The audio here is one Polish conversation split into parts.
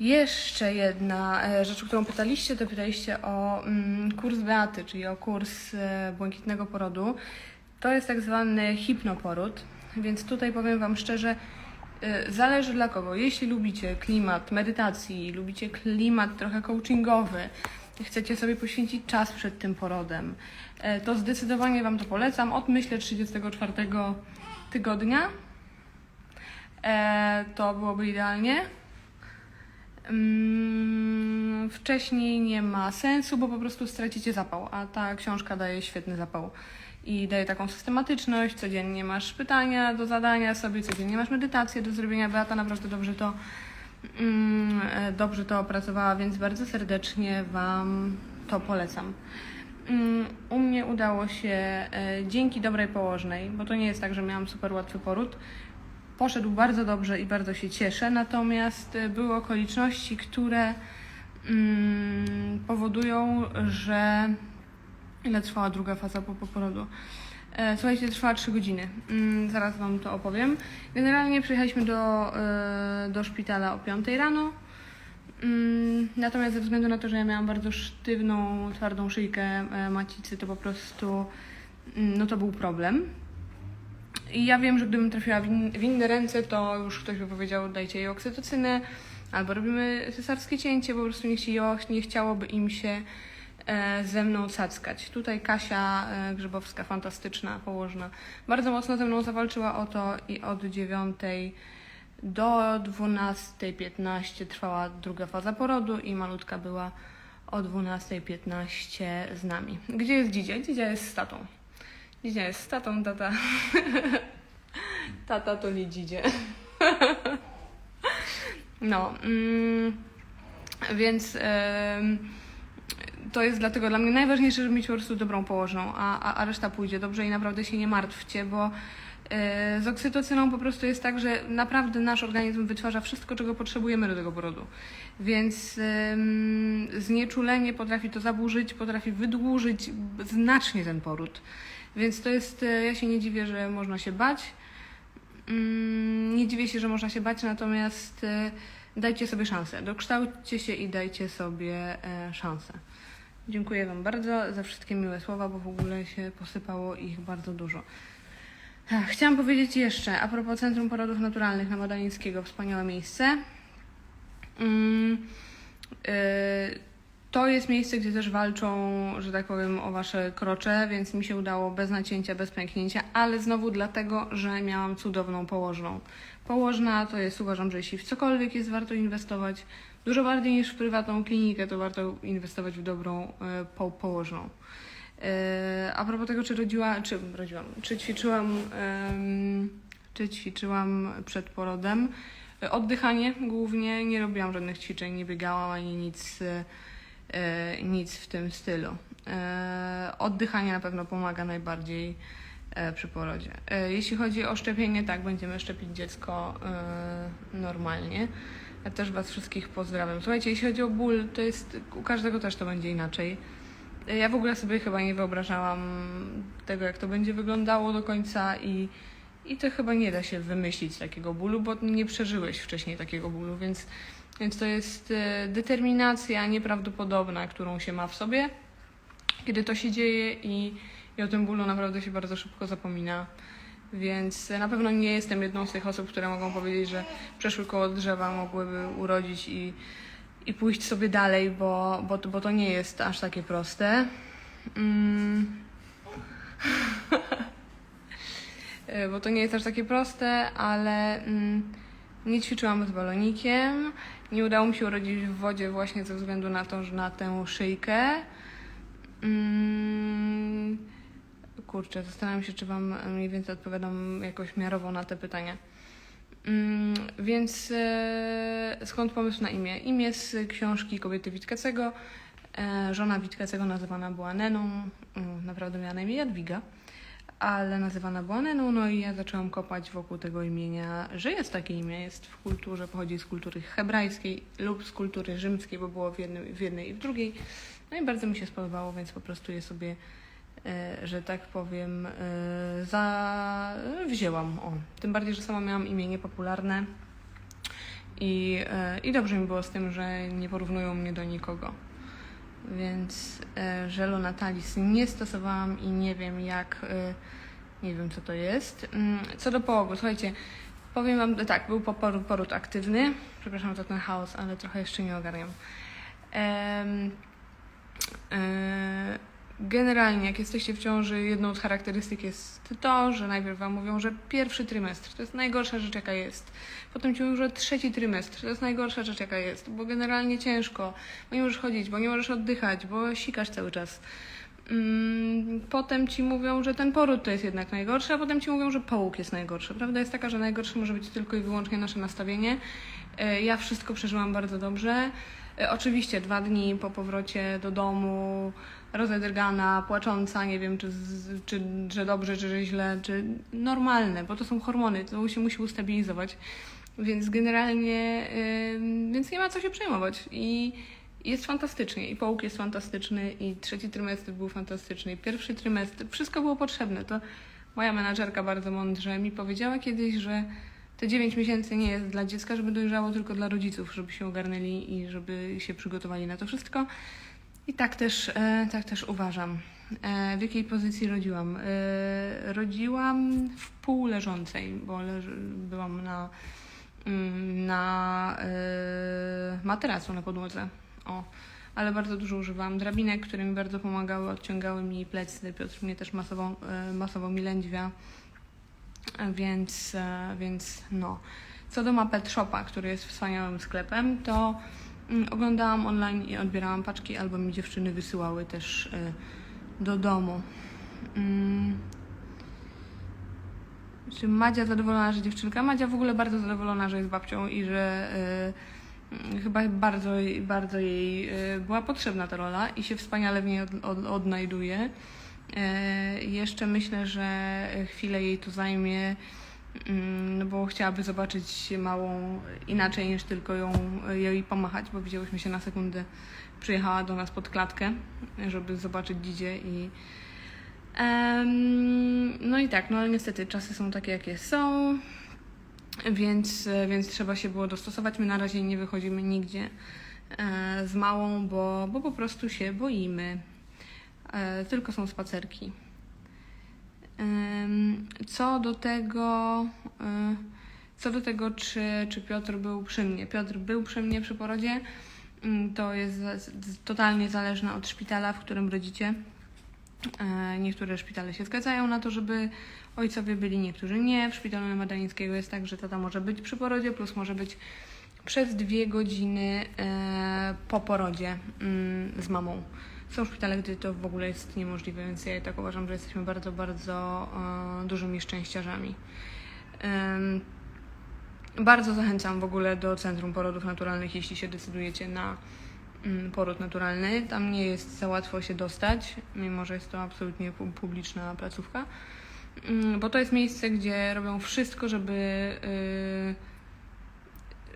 Jeszcze jedna e, rzecz, o którą pytaliście, to pytaliście o mm, kurs Beaty, czyli o kurs e, błękitnego porodu. To jest tak zwany hipnoporód, więc tutaj powiem Wam szczerze, e, zależy dla kogo. Jeśli lubicie klimat medytacji, lubicie klimat trochę coachingowy, chcecie sobie poświęcić czas przed tym porodem, to zdecydowanie Wam to polecam. Od myślę 34 tygodnia to byłoby idealnie. Mm, Wcześniej nie ma sensu, bo po prostu stracicie zapał, a ta książka daje świetny zapał i daje taką systematyczność. Codziennie masz pytania do zadania sobie, codziennie masz medytację do zrobienia. Beata naprawdę dobrze to, mm, dobrze to opracowała, więc bardzo serdecznie Wam to polecam. Mm, U mnie udało się e, dzięki dobrej położnej, bo to nie jest tak, że miałam super łatwy poród. Poszedł bardzo dobrze i bardzo się cieszę, natomiast e, były okoliczności, które mm, powodują, że. Ile trwała druga faza po, po porodu? E, Słuchajcie, trwała 3 godziny. Mm, zaraz Wam to opowiem. Generalnie przyjechaliśmy do, e, do szpitala o 5 rano. Mm, Natomiast ze względu na to, że ja miałam bardzo sztywną, twardą szyjkę e, macicy, to po prostu mm, no to był problem. I ja wiem, że gdybym trafiła w, in, w inne ręce, to już ktoś by powiedział, dajcie jej oksytocynę, albo robimy cesarskie cięcie, po prostu nie, nie chciałoby im się e, ze mną cackać. Tutaj Kasia e, Grzybowska, fantastyczna położna, bardzo mocno ze mną zawalczyła o to i od 9 do 12.15 trwała druga faza porodu i malutka była o 12.15 z nami. Gdzie jest Dzidzia? Dzidzia jest z tatą. Dzidzia jest z tatą, tata. Tata to nie dzidzie. No, mm, więc to jest dlatego dla mnie najważniejsze, żeby mieć po prostu dobrą położną, a, a, a reszta pójdzie dobrze i naprawdę się nie martwcie, bo e, z oksytocyną po prostu jest tak, że naprawdę nasz organizm wytwarza wszystko, czego potrzebujemy do tego porodu. Więc em, znieczulenie potrafi to zaburzyć, potrafi wydłużyć znacznie ten poród. Więc to jest, e, ja się nie dziwię, że można się bać. Mm, Nie dziwię się, że można się bać, natomiast e, dajcie sobie szansę. Dokształćcie się i dajcie sobie e, szansę. Dziękuję Wam bardzo za wszystkie miłe słowa, bo w ogóle się posypało ich bardzo dużo. Chciałam powiedzieć jeszcze a propos Centrum Porodów Naturalnych na Madalińskiego, wspaniałe miejsce. Mm, y, to jest miejsce, gdzie też walczą, że tak powiem, o wasze krocze, więc mi się udało bez nacięcia, bez pęknięcia, ale znowu dlatego, że miałam cudowną położną. Położna to jest, uważam, że jeśli w cokolwiek jest warto inwestować, dużo bardziej niż w prywatną klinikę, to warto inwestować w dobrą e, po, położną. E, a propos tego, czy rodziła, czy rodziłam, czy ćwiczyłam, czy ćwiczyłam przed porodem, e, oddychanie głównie, nie robiłam żadnych ćwiczeń, nie biegałam ani nic, nic w tym stylu. E, oddychanie na pewno pomaga najbardziej e, przy porodzie. E, jeśli chodzi o szczepienie, tak, będziemy szczepić dziecko e, normalnie. Ja też Was wszystkich pozdrawiam. Słuchajcie, jeśli chodzi o ból, to jest, u każdego też to będzie inaczej. E, Ja w ogóle sobie chyba nie wyobrażałam tego, jak to będzie wyglądało do końca i, i to chyba nie da się wymyślić takiego bólu, bo nie przeżyłeś wcześniej takiego bólu, więc, więc to jest e, determinacja nieprawdopodobna, którą się ma w sobie, kiedy to się dzieje i, i o tym bólu naprawdę się bardzo szybko zapomina. Więc na pewno nie jestem jedną z tych osób, które mogą powiedzieć, że przeszły koło drzewa, mogłyby urodzić i, i pójść sobie dalej, bo, bo, bo to nie jest aż takie proste. Mm. E, bo to nie jest aż takie proste, ale mm, nie ćwiczyłam z balonikiem. Nie udało mi się urodzić w wodzie właśnie ze względu na to, że na tę szyjkę. Mm, kurczę, zastanawiam się, czy Wam mniej więcej odpowiadam jakoś miarowo na te pytania. Mm, więc e, skąd pomysł na imię? Imię z książki Kobiety Witkacego. E, żona Witkacego nazywana była Neną. Mm, naprawdę miała na imię Jadwiga, ale nazywana była Neną. No i ja zaczęłam kopać wokół tego imienia, że jest takie imię. Jest w kulturze, pochodzi z kultury hebrajskiej lub z kultury rzymskiej, bo było w, jednym, w jednej i w drugiej. No i bardzo mi się spodobało, więc po prostu je sobie e, że tak powiem, e, za... wzięłam. O. Tym bardziej, że sama miałam imię niepopularne I, e, I dobrze mi było z tym, że nie porównują mnie do nikogo. Więc e, żelu Natalis nie stosowałam i nie wiem jak, e, nie wiem co to jest. Mm, Co do połogu, słuchajcie, powiem Wam, tak, był po- poród, aktywny. Przepraszam za ten chaos, ale trochę jeszcze nie ogarniam. Em, e, Generalnie, jak jesteście w ciąży, jedną z charakterystyk jest to, że najpierw Wam mówią, że pierwszy trymestr to jest najgorsza rzecz, jaka jest. Potem Ci mówią, że trzeci trymestr to jest najgorsza rzecz, jaka jest, bo generalnie ciężko, bo nie możesz chodzić, bo nie możesz oddychać, bo sikasz cały czas. Mm, Potem Ci mówią, że ten poród to jest jednak najgorszy, a potem Ci mówią, że połóg jest najgorszy. Prawda jest taka, że najgorsze może być tylko i wyłącznie nasze nastawienie. E, Ja wszystko przeżyłam bardzo dobrze. E, Oczywiście dwa dni po powrocie do domu, rozedrgana, płacząca, nie wiem, czy, czy dobrze, czy źle, czy normalne, bo to są hormony, to się musi ustabilizować. Więc generalnie, ym, więc nie ma co się przejmować. I jest fantastycznie. I połóg jest fantastyczny, i trzeci trymestr był fantastyczny, i pierwszy trymestr, wszystko było potrzebne. To moja menadżerka bardzo mądrze mi powiedziała kiedyś, że te 9 miesięcy nie jest dla dziecka, żeby dojrzało, tylko dla rodziców, żeby się ogarnęli i żeby się przygotowali na to wszystko. I tak też, e, tak też uważam. E, w jakiej pozycji rodziłam? E, rodziłam w półleżącej, bo leż, byłam na, mm, na e, materacu na podłodze. O. Ale bardzo dużo używałam drabinek, które mi bardzo pomagały, odciągały mi plecy. Piotr mnie też masował, e, masował mi lędźwia. E, Więc, e, więc no. Co do Mapet Shopa, który jest wspaniałym sklepem, to mm, oglądałam online i odbierałam paczki, albo mi dziewczyny wysyłały też y, do domu. Mm. Czy Madzia zadowolona, że dziewczynka? Madzia w ogóle bardzo zadowolona, że jest babcią i że y, chyba bardzo, bardzo jej y, była potrzebna ta rola i się wspaniale w niej od, od, odnajduje. E, Jeszcze myślę, że chwilę jej to zajmie, mm, no bo chciałaby zobaczyć małą inaczej niż tylko ją, jej pomachać, bo widziałyśmy się na sekundę. Przyjechała do nas pod klatkę, żeby zobaczyć Didzie i no i tak, no ale niestety czasy są takie, jakie są, więc, więc trzeba się było dostosować. My na razie nie wychodzimy nigdzie e, z małą, bo, bo po prostu się boimy. E, tylko są spacerki. Co do tego, e, co do tego, czy, czy Piotr był przy mnie. Piotr był przy mnie przy porodzie. Mm, To jest totalnie zależne od szpitala, w którym rodzicie. E, Niektóre szpitale się zgadzają na to, żeby ojcowie byli, niektórzy nie. W szpitalu Madanińskiego jest tak, że tata może być przy porodzie, plus może być przez dwie godziny po porodzie mm, z mamą. Są szpitale, gdzie to w ogóle jest niemożliwe, więc ja tak uważam, że jesteśmy bardzo, bardzo e, dużymi szczęściarzami. Bardzo zachęcam w ogóle do Centrum Porodów Naturalnych, jeśli się decydujecie na mm, poród naturalny. Tam nie jest za łatwo się dostać, mimo że jest to absolutnie pu- publiczna placówka. Mm, Bo to jest miejsce, gdzie robią wszystko, żeby, y,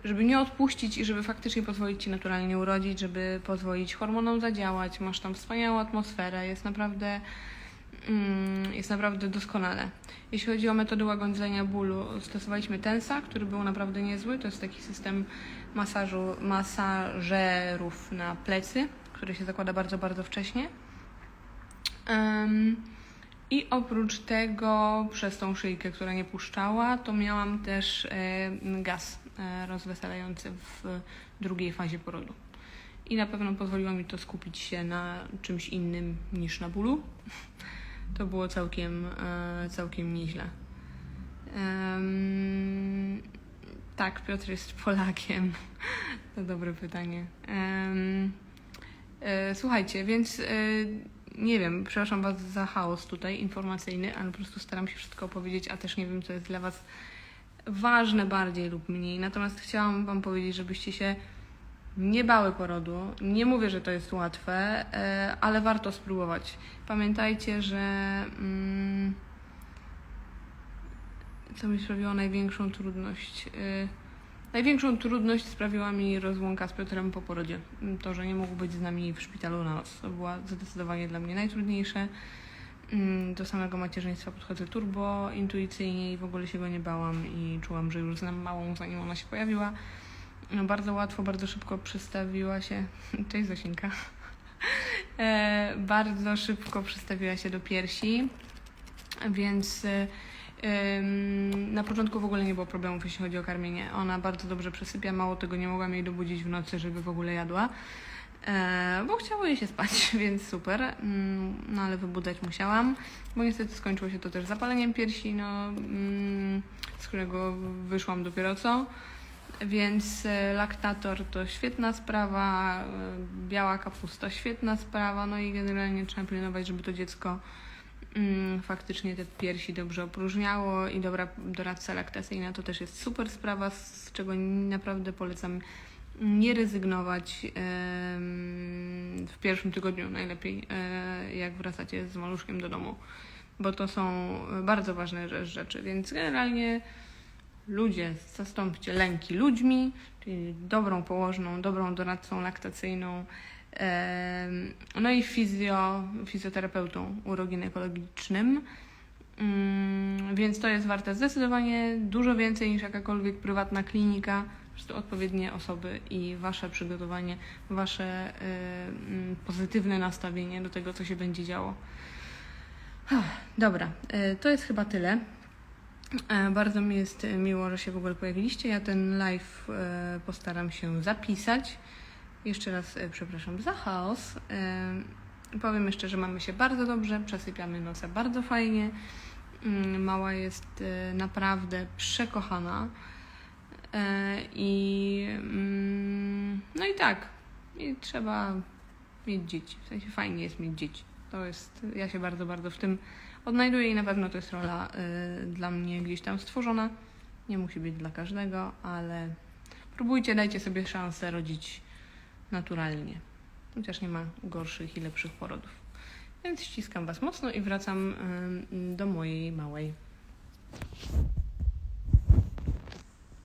żeby nie odpuścić i żeby faktycznie pozwolić ci naturalnie urodzić, żeby pozwolić hormonom zadziałać. Masz tam wspaniałą atmosferę, jest naprawdę, mm, jest naprawdę doskonale. Jeśli chodzi o metody łagodzenia bólu, stosowaliśmy Tensa, który był naprawdę niezły. To jest taki system masażu, masażerów na plecy, który się zakłada bardzo, bardzo wcześnie. Em, I oprócz tego, przez tą szyjkę, która nie puszczała, to miałam też e, gaz e, rozweselający w drugiej fazie porodu. I na pewno pozwoliło mi to skupić się na czymś innym niż na bólu. To było całkiem, e, całkiem nieźle. Tak, Piotr jest Polakiem. To dobre pytanie. E, słuchajcie, więc nie wiem, przepraszam Was za chaos tutaj informacyjny, ale po prostu staram się wszystko opowiedzieć, a też nie wiem, co jest dla Was ważne bardziej lub mniej. Natomiast chciałam Wam powiedzieć, żebyście się nie bały porodu. Nie mówię, że to jest łatwe, e, ale warto spróbować. Pamiętajcie, że mm, co mi sprawiło największą trudność. E, największą trudność sprawiła mi rozłąka z Piotrem po porodzie. To, że nie mógł być z nami w szpitalu na noc. To była zdecydowanie dla mnie najtrudniejsze. Mm, Do samego macierzyństwa podchodzę turbo, intuicyjnie i w ogóle się go nie bałam i czułam, że już znam małą zanim ona się pojawiła. no, bardzo łatwo, bardzo szybko przystawiła się. Cześć Zosinka. E, bardzo szybko przystawiła się do piersi, więc e, na początku w ogóle nie było problemów, jeśli chodzi o karmienie. Ona bardzo dobrze przesypia, mało tego nie mogłam jej dobudzić w nocy, żeby w ogóle jadła. E, bo chciało jej się spać, więc super. Mm, No ale wybudzać musiałam, bo niestety skończyło się to też zapaleniem piersi, no, mm, z którego wyszłam dopiero co. Więc e, laktator to świetna sprawa, e, biała kapusta świetna sprawa, no i generalnie trzeba pilnować, żeby to dziecko mm, faktycznie te piersi dobrze opróżniało i dobra doradca laktacyjna to też jest super sprawa, z czego naprawdę polecam nie rezygnować w pierwszym tygodniu najlepiej, e, jak wracacie z maluszkiem do domu, bo to są bardzo ważne rze- rzeczy, więc generalnie ludzie, zastąpcie lęki ludźmi, czyli dobrą położną, dobrą doradcą laktacyjną, no i fizjo, fizjoterapeutą uroginekologicznym. Mm, Więc to jest warte zdecydowanie dużo więcej niż jakakolwiek prywatna klinika. Prostu odpowiednie osoby i wasze przygotowanie, wasze y, mm, pozytywne nastawienie do tego, co się będzie działo. Dobra, y, to jest chyba tyle. E, Bardzo mi jest miło, że się w ogóle pojawiliście. Ja ten live e, postaram się zapisać. Jeszcze raz e, przepraszam za chaos. Powiem jeszcze, że mamy się bardzo dobrze, przesypiamy noce bardzo fajnie. Mm, Mała jest naprawdę przekochana. E, I mm, no i tak. I trzeba mieć dzieci. W sensie fajnie jest mieć dzieci. To jest, ja się bardzo, bardzo w tym odnajduję i na pewno to jest rola y, dla mnie gdzieś tam stworzona. Nie musi być dla każdego, ale próbujcie, dajcie sobie szansę rodzić naturalnie. Chociaż nie ma gorszych i lepszych porodów. Więc ściskam Was mocno i wracam do mojej małej.